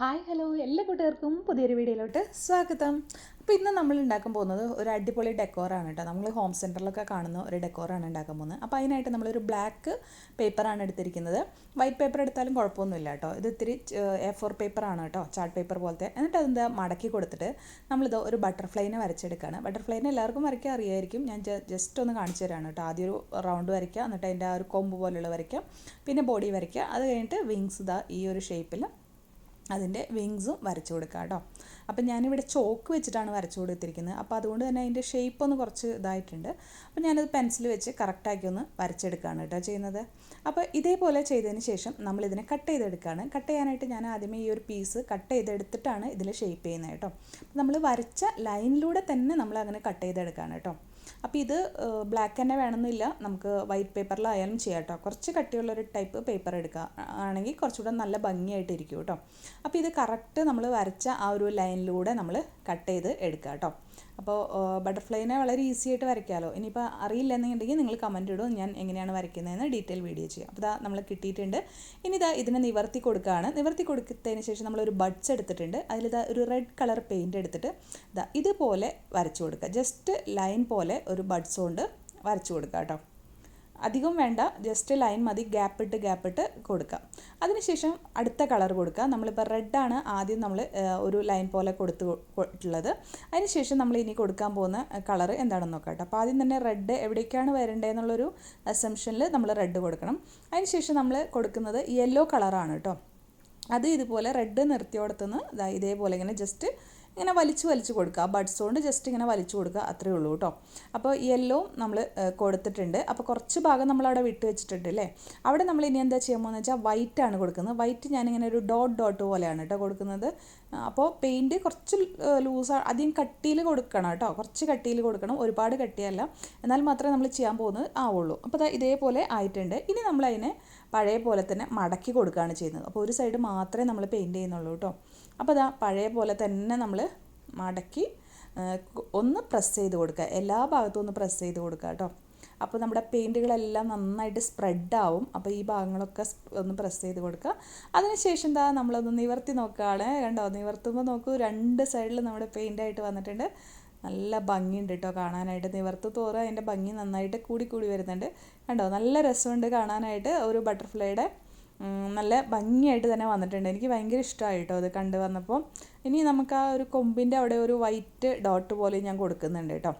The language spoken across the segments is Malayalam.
ഹായ് ഹലോ എല്ലാ കൂട്ടുകാർക്കും പുതിയൊരു വീഡിയോയിലോട്ട് സ്വാഗതം. അപ്പോൾ ഇന്ന് നമ്മൾ ഉണ്ടാക്കാൻ പോകുന്നത് ഒരു അടിപൊളി ഡെക്കോറാണ് കേട്ടോ നമ്മൾ ഹോം സെന്ററിലൊക്കെ കാണുന്ന ഒരു ഡെക്കോറാണ് ഉണ്ടാക്കാൻ പോകുന്നത്. അപ്പോൾ അതിനായിട്ട് നമ്മളൊരു ബ്ലാക്ക് പേപ്പറാണ് എടുത്തിരിക്കുന്നത്. വൈറ്റ് പേപ്പർ എടുത്താലും കുഴപ്പമൊന്നുമില്ല കേട്ടോ ഇത് ഇത്തിരി എ ഫോർ പേപ്പറാണ് കേട്ടോ ചാർട്ട് പേപ്പർ പോലത്തെ. എന്നിട്ട് അതെന്താ മടക്കി കൊടുത്തിട്ട് നമ്മളിത് ഒരു ബട്ടർഫ്ലൈനെ വരച്ചെടുക്കുകയാണ് ബട്ടർഫ്ലൈനെ എല്ലാവർക്കും വരയ്ക്കാൻ അറിയായിരിക്കും. ഞാൻ ജസ്റ്റ് ഒന്ന് കാണിച്ചു തരാണ് കേട്ടോ ആദ്യം ഒരു റൗണ്ട് വരയ്ക്കുക എന്നിട്ട് അതിന്റെ ആ ഒരു കൊമ്പ് പോലുള്ള വരയ്ക്കുക പിന്നെ ബോഡി വരയ്ക്കുക അത് കഴിഞ്ഞിട്ട് വിങ്സ് ഇതാ ഈ ഒരു ഷേപ്പിൽ അതിന്റെ വിങ്സും വരച്ചു കൊടുക്കുക കേട്ടോ. അപ്പം ഞാനിവിടെ ചോക്ക് വെച്ചിട്ടാണ് വരച്ചു കൊടുത്തിരിക്കുന്നത്. അപ്പോൾ അതുകൊണ്ട് തന്നെ അതിന്റെ ഷേപ്പ് ഒന്ന് കുറച്ച് ഇതായിട്ടുണ്ട്. അപ്പോൾ ഞാനത് പെൻസിൽ വെച്ച് കറക്റ്റാക്കി ഒന്ന് വരച്ചെടുക്കുകയാണ് കേട്ടോ ചെയ്യുന്നത്. അപ്പോൾ ഇതേപോലെ ചെയ്തതിന് ശേഷം നമ്മളിതിനെ കട്ട് ചെയ്തെടുക്കുകയാണ്. കട്ട് ചെയ്യാനായിട്ട് ഞാൻ ആദ്യമേ ഈ ഒരു പീസ് കട്ട് ചെയ്തെടുത്തിട്ടാണ് ഇതിൽ ഷേപ്പ് ചെയ്യുന്നത് കേട്ടോ. നമ്മൾ വരച്ച ലൈനിലൂടെ തന്നെ നമ്മൾ അങ്ങനെ കട്ട് ചെയ്തെടുക്കുകയാണ് കേട്ടോ. അപ്പോൾ ഇത് ബ്ലാക്ക് തന്നെ വേണമെന്നില്ല. നമുക്ക് വൈറ്റ് പേപ്പറിലായാലും ചെയ്യാം കേട്ടോ കുറച്ച് കട്ടിയുള്ളൊരു ടൈപ്പ് പേപ്പർ എടുക്കുക ആണെങ്കിൽ കുറച്ചുകൂടെ നല്ല ഭംഗിയായിട്ട് ഇരിക്കും കേട്ടോ അപ്പോൾ ഇത് കറക്റ്റ് നമ്മൾ വരച്ച ആ ഒരു ലൈനിലൂടെ നമ്മൾ കട്ട് ചെയ്ത് എടുക്കുക കേട്ടോ അപ്പോൾ ബട്ടർഫ്ലൈനെ വളരെ ഈസി ആയിട്ട് വരയ്ക്കാമല്ലോ ഇനിയിപ്പോൾ അറിയില്ല എന്നുണ്ടെങ്കിൽ നിങ്ങൾ കമന്റ് ഇടും ഞാൻ എങ്ങനെയാണ് വരയ്ക്കുന്നതെന്ന് ഡീറ്റെയിൽ വീഡിയോ ചെയ്യാം. അപ്പോൾ ഇതാ നമ്മൾ കിട്ടിയിട്ടുണ്ട്. ഇനി ഇതാ ഇതിനെ നിവർത്തി കൊടുക്കുകയാണ് നിവർത്തി കൊടുത്തതിന് ശേഷം നമ്മളൊരു ബഡ്സ് എടുത്തിട്ടുണ്ട്. അതിലിതാ ഒരു റെഡ് കളർ പെയിന്റ് എടുത്തിട്ട് ഇതാ ഇതുപോലെ വരച്ചു കൊടുക്കുക. ജസ്റ്റ് ലൈൻ പോലെ ഒരു ബഡ്സ് കൊണ്ട് വരച്ചു കൊടുക്കുക കേട്ടോ. അധികം വേണ്ട ജസ്റ്റ് ലൈൻ മതി ഗ്യാപ്പ് ഇട്ട് ഗ്യാപ്പ് ഇട്ട് കൊടുക്കാം. അതിനുശേഷം അടുത്ത കളർ കൊടുക്കുക നമ്മളിപ്പോൾ റെഡാണ് ആദ്യം നമ്മൾ ഒരു ലൈൻ പോലെ കൊടുത്തിട്ടുള്ളത് അതിനുശേഷം നമ്മൾ ഇനി കൊടുക്കാൻ പോകുന്ന കളർ എന്താണെന്ന് നോക്കാം അപ്പോൾ ആദ്യം തന്നെ റെഡ് എവിടേക്കാണ് വരേണ്ടതെന്നുള്ളൊരു അസംഷനിൽ നമ്മൾ റെഡ് കൊടുക്കണം. അതിനുശേഷം നമ്മൾ കൊടുക്കുന്നത് യെല്ലോ കളറാണ് കേട്ടോ. അത് ഇതുപോലെ റെഡ് നിർത്തിയോടത്തുനിന്ന് ഇതേപോലെ ഇങ്ങനെ ജസ്റ്റ് ഇങ്ങനെ വലിച്ചു വലിച്ചു കൊടുക്കുക. ബഡ്സ് കൊണ്ട് ജസ്റ്റ് ഇങ്ങനെ വലിച്ചു കൊടുക്കുക. അത്രയേ ഉള്ളൂ കേട്ടോ അപ്പോൾ യെല്ലോ നമ്മൾ കൊടുത്തിട്ടുണ്ട്. അപ്പോൾ കുറച്ച് ഭാഗം നമ്മൾ അവിടെ വിട്ട് വെച്ചിട്ടുണ്ട് അല്ലേ അവിടെ നമ്മൾ ഇനി എന്താ ചെയ്യാൻ പോകുന്നത് വെച്ചാൽ വൈറ്റ് ആണ് കൊടുക്കുന്നത്. വൈറ്റ് ഞാനിങ്ങനെ ഒരു ഡോട്ട് ഡോട്ട് പോലെയാണ് കേട്ടോ കൊടുക്കുന്നത്. അപ്പോൾ പെയിന്റ് കുറച്ച് ലൂസ് അധികം കട്ടിയിൽ കൊടുക്കണം കേട്ടോ കുറച്ച് കട്ടിയിൽ കൊടുക്കണം. ഒരുപാട് കട്ടിയല്ല. എന്നാൽ മാത്രമേ നമ്മൾ ചെയ്യാൻ പോകുന്നത് ആവുള്ളൂ അപ്പോൾ ഇതേപോലെ ആയിട്ടുണ്ട്. ഇനി നമ്മൾ അതിനെ പഴയ പോലെ തന്നെ മടക്കി കൊടുക്കുകയാണ് ചെയ്യുന്നത്. അപ്പോൾ ഒരു സൈഡ് മാത്രമേ നമ്മൾ പെയിന്റ് ചെയ്യുന്നുള്ളൂ കേട്ടോ അപ്പോൾ അതാ പഴയ പോലെ തന്നെ നമ്മൾ മടക്കി ഒന്ന് പ്രസ് ചെയ്ത് കൊടുക്കുക. എല്ലാ ഭാഗത്തും ഒന്ന് പ്രസ് ചെയ്ത് കൊടുക്കുക കേട്ടോ അപ്പോൾ നമ്മുടെ പെയിന്റുകളെല്ലാം നന്നായിട്ട് സ്പ്രെഡ് ആവും. അപ്പോൾ ഈ ഭാഗങ്ങളൊക്കെ ഒന്ന് പ്രസ് ചെയ്ത് കൊടുക്കുക. അതിനുശേഷം എന്താ നമ്മളൊന്ന് നിവർത്തി നോക്കുകയാണ്. കണ്ടോ? നിവർത്തുമ്പോൾ നോക്കൂ രണ്ട് സൈഡിൽ നമ്മുടെ പെയിന്റായിട്ട് വന്നിട്ടുണ്ട്. നല്ല ഭംഗിയുണ്ട് കേട്ടോ കാണാനായിട്ട്. നിവർത്ത് തോറും അതിന്റെ ഭംഗി നന്നായിട്ട് കൂടി കൂടി വരുന്നുണ്ട്. കണ്ടോ? നല്ല രസമുണ്ട് കാണാനായിട്ട്. ഒരു ബട്ടർഫ്ലൈയുടെ നല്ല ഭംഗിയായിട്ട് തന്നെ വന്നിട്ടുണ്ട്. എനിക്ക് ഭയങ്കര ഇഷ്ടമായി കേട്ടോ അത് കണ്ടു വന്നപ്പോൾ ഇനി നമുക്ക് ആ ഒരു കൊമ്പിന്റെ അവിടെ ഒരു വൈറ്റ് ഡോട്ട് പോലെ ഞാൻ കൊടുക്കുന്നുണ്ട് കേട്ടോ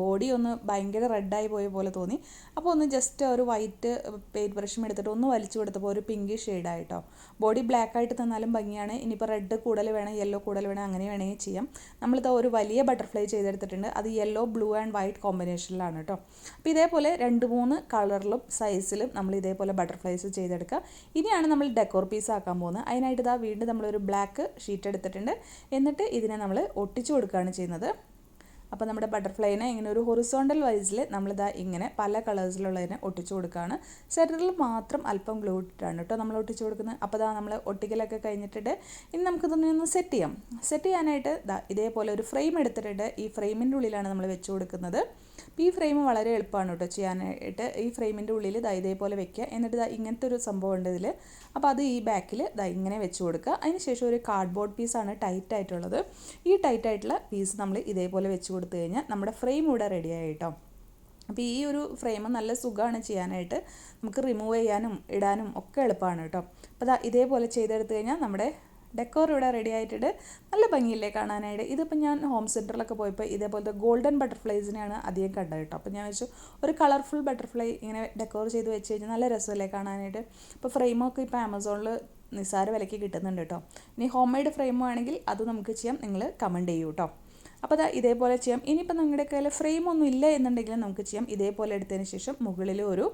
ബോഡി ഒന്ന് ഭയങ്കര റെഡായി പോയ പോലെ തോന്നി. അപ്പോൾ ഒന്ന് ജസ്റ്റ് ഒരു വൈറ്റ് പെയിന്റ് ബ്രഷും എടുത്തിട്ട് ഒന്ന് വലിച്ചു കൊടുത്തപ്പോൾ ഒരു പിങ്ക് ഷെയ്ഡായിട്ടോ ബോഡി ബ്ലാക്ക് ആയിട്ട് തന്നാലും ഭംഗിയാണ്. ഇനിയിപ്പോൾ റെഡ് കൂടുതൽ വേണം യെല്ലോ കൂടുതൽ വേണം അങ്ങനെ വേണമെങ്കിൽ ചെയ്യാം. നമ്മളിത് ഒരു വലിയ ബട്ടർഫ്ലൈ ചെയ്തെടുത്തിട്ടുണ്ട്. അത് യെല്ലോ ബ്ലൂ ആൻഡ് വൈറ്റ് കോമ്പിനേഷനിലാണ് കേട്ടോ അപ്പോൾ ഇതേപോലെ രണ്ട് മൂന്ന് കളറിലും സൈസിലും നമ്മൾ ഇതേപോലെ ബട്ടർഫ്ലൈസ് ചെയ്തെടുക്കുക. ഇനിയാണ് നമ്മൾ ഡെക്കോർ പീസ് ആക്കാൻ പോകുന്നത്. അതിനായിട്ട് ഇതാ വീണ്ടും നമ്മളൊരു ബ്ലാക്ക് ഷീറ്റ് എടുത്തിട്ടുണ്ട്. എന്നിട്ട് ഇതിനെ നമ്മൾ ഒട്ടിച്ചു കൊടുക്കുകയാണ് ചെയ്യുന്നത്. അപ്പോൾ നമ്മുടെ ബട്ടർഫ്ലൈനെ ഇങ്ങനെ ഒരു ഹൊറിസോണ്ടൽ വൈസിൽ നമ്മളിതാ ഇങ്ങനെ പല കളേഴ്സിലുള്ളതിനെ ഒട്ടിച്ചു കൊടുക്കുകയാണ് സെറ്ററിൽ മാത്രം അല്പം ഗ്ലൂ ഇട്ടിട്ടാണ് കേട്ടോ നമ്മൾ ഒട്ടിച്ചു കൊടുക്കുന്നത്. അപ്പോൾ ഇതാ നമ്മൾ ഒട്ടിക്കലൊക്കെ കഴിഞ്ഞിട്ട് ഇനി നമുക്കിതൊന്ന് ഒന്ന് സെറ്റ് ചെയ്യാം. സെറ്റ് ചെയ്യാനായിട്ട് ഇതാ ഇതേപോലെ ഒരു ഫ്രെയിം എടുത്തിട്ടുണ്ട് ഈ ഫ്രെയിമിന്റെ ഉള്ളിലാണ് നമ്മൾ വെച്ച് കൊടുക്കുന്നത്. ഈ ഫ്രെയിം വളരെ എളുപ്പമാണ് കേട്ടോ ചെയ്യാനായിട്ട്. ഈ ഫ്രെയിമിന്റെ ഉള്ളിൽ ദാ ഇതേപോലെ വെക്കുക. എന്നിട്ട് ദാ ഇങ്ങനത്തെ ഒരു സംഭവം ഉണ്ട് ഇതിൽ അപ്പോൾ അത് ഈ ബാക്കിൽ ദാ ഇങ്ങനെ വെച്ച് കൊടുക്കുക. അതിന് ശേഷം ഒരു കാർഡ്ബോർഡ് പീസാണ് ടൈറ്റ് ആയിട്ടുള്ളത്. ഈ ടൈറ്റ് ആയിട്ടുള്ള പീസ് നമ്മൾ ഇതേപോലെ വെച്ച് കൊടുത്തു കഴിഞ്ഞാൽ നമ്മുടെ ഫ്രെയിം ഇവിടെ റെഡി ആയിട്ടോ. അപ്പോൾ ഈ ഒരു ഫ്രെയിം നല്ല സുഖമാണ് ചെയ്യാനായിട്ട്. നമുക്ക് റിമൂവ് ചെയ്യാനും ഇടാനും ഒക്കെ എളുപ്പമാണ് കേട്ടോ. അപ്പോൾ ഇതേപോലെ ചെയ്തെടുത്തു കഴിഞ്ഞാൽ നമ്മുടെ ഡെക്കോർ ഇവിടെ റെഡി ആയിട്ടുണ്ട്. നല്ല ഭംഗിയില്ലേ കാണാനായിട്ട്. ഇതിപ്പോൾ ഞാൻ ഹോം സെന്ററിലൊക്കെ പോയപ്പോൾ ഇതേപോലത്തെ ഗോൾഡൻ ബട്ടർഫ്ലൈസിനെയാണ് അധികം കണ്ടത് കേട്ടോ. അപ്പോൾ ഞാൻ വെച്ചു ഒരു കളർഫുൾ ബട്ടർഫ്ലൈ ഇങ്ങനെ ഡെക്കോർ ചെയ്ത് വെച്ച് കഴിഞ്ഞാൽ നല്ല രസമല്ലേ കാണാനായിട്ട്. ഇപ്പോൾ ഫ്രെയിമൊക്കെ ഇപ്പോൾ ആമസോണിൽ നിസ്സാര വിലയ്ക്ക് കിട്ടുന്നുണ്ട് കേട്ടോ. ഇനി ഹോം മെയ്ഡ് ഫ്രെയിം ആണെങ്കിൽ അത് നമുക്ക് ചെയ്യാം. നിങ്ങൾ കമന്റ് ചെയ്യൂ കേട്ടോ. അപ്പോൾ അതാ ഇതേപോലെ ചെയ്യാം. ഇനിയിപ്പോൾ നിങ്ങളുടെ കയ്യിൽ ഫ്രെയിം ഒന്നും ഇല്ല എന്നുണ്ടെങ്കിൽ നമുക്ക് ചെയ്യാം. ഇതേപോലെ എടുത്തതിന് ശേഷം മുകളിൽ ഒരു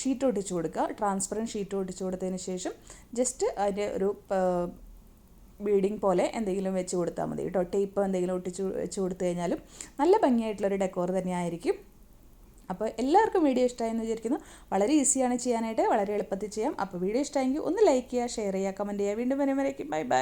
ഷീറ്റ് ഒട്ടിച്ചു കൊടുക്കുക. ട്രാൻസ്പെറന്റ് ഷീറ്റ് ഒട്ടിച്ചു കൊടുത്തതിന് ശേഷം ജസ്റ്റ് അതിന്റെ ഒരു ബീഡിങ് പോലെ എന്തെങ്കിലും വെച്ച് കൊടുത്താൽ മതി കേട്ടോ. ടേപ്പ് എന്തെങ്കിലും ഒട്ടിച്ച് വെച്ച് കൊടുത്തു കഴിഞ്ഞാലും നല്ല ഭംഗിയായിട്ടുള്ളൊരു ഡെക്കോർ തന്നെയായിരിക്കും അപ്പോൾ എല്ലാവർക്കും വീഡിയോ ഇഷ്ടമായെന്ന് വിചാരിക്കുന്നു. വളരെ ഈസിയാണ് ചെയ്യാനായിട്ട് വളരെ എളുപ്പത്തിൽ ചെയ്യാം. അപ്പോൾ വീഡിയോ ഇഷ്ടമായെങ്കിൽ ഒന്ന് ലൈക്ക് ചെയ്യുക ഷെയർ ചെയ്യുക കമന്റ് ചെയ്യുക. വീണ്ടും വരുമ്പോഴേക്കും ബൈ ബൈ